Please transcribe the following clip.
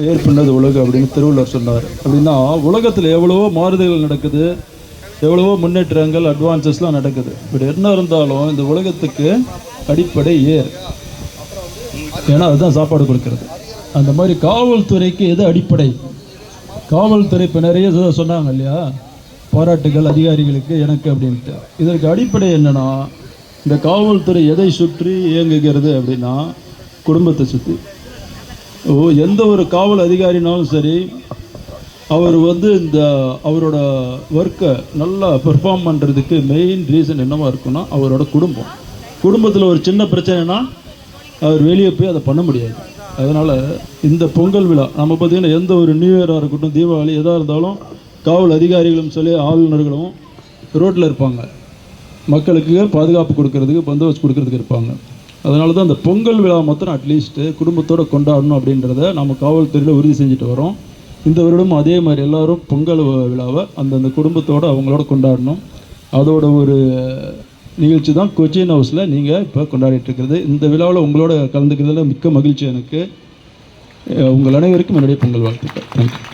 பேர் பண்ணது உலகம் அப்படின்னு திருவள்ளுவர் சொன்னார். அப்படின்னா உலகத்தில் எவ்வளவோ மாறுதல்கள் நடக்குது எவ்வளவோ முன்னேற்றங்கள் அட்வான்சஸ்லாம் நடக்குது. பட் என்ன இருந்தாலும் இந்த உலகத்துக்கு அடிப்படை ஏர். ஏன்னா அதுதான் சாப்பாடு கொடுக்கறது. அந்த மாதிரி காவல்துறைக்கு எது அடிப்படை? காவல்துறை இப்போ நிறைய சொன்னாங்க இல்லையா? பாராட்டுகள் அதிகாரிகளுக்கு எனக்கு அப்படின்ட்டு. இதற்கு அடிப்படை என்னன்னா இந்த காவல்துறை எதை சுற்றி இயங்குகிறது அப்படின்னா குடும்பத்தை சுற்றி. எந்த ஒரு காவல் அதிகாரினாலும் சரி அவர் வந்து இந்த அவரோட ஒர்க்கை நல்லா பெர்ஃபார்ம் பண்ணுறதுக்கு மெயின் ரீசன் என்னவாக இருக்குன்னா அவரோட குடும்பம். குடும்பத்தில் ஒரு சின்ன பிரச்சனைனா அவர் வெளியே போய் அதை பண்ண முடியாது. அதனால் இந்த பொங்கல் விழா நம்ம பார்த்திங்கன்னா எந்த ஒரு நியூ இயராக இருக்கட்டும் தீபாவளி எதாக இருந்தாலும் காவல் அதிகாரிகளும் சொல்லி ஆளுநர்களும் ரோட்டில் இருப்பாங்க. மக்களுக்கு பாதுகாப்பு கொடுக்கறதுக்கு பந்தோபஸ்து கொடுக்கறதுக்கு இருப்பாங்க. அதனால தான் அந்த பொங்கல் விழா மாத்திரம் அட்லீஸ்ட்டு குடும்பத்தோட கொண்டாடணும் அப்படின்றத நம்ம காவல்துறையில் உறுதி செஞ்சுட்டு வரோம். இந்த வருடமும் அதே மாதிரி எல்லோரும் பொங்கல் விழாவை அந்தந்த குடும்பத்தோடு அவங்களோட கொண்டாடணும். அதோட ஒரு நிகழ்ச்சி தான் கொச்சின் ஹவுஸில் நீங்கள் இப்போ கொண்டாடிட்டு இருக்கிறது. இந்த விழாவில் உங்களோட கலந்துக்கிறதுல மிக்க மகிழ்ச்சி எனக்கு. உங்கள் அனைவருக்கும் என்னுடைய பொங்கல் வாழ்த்துக்கள். தேங்க்யூ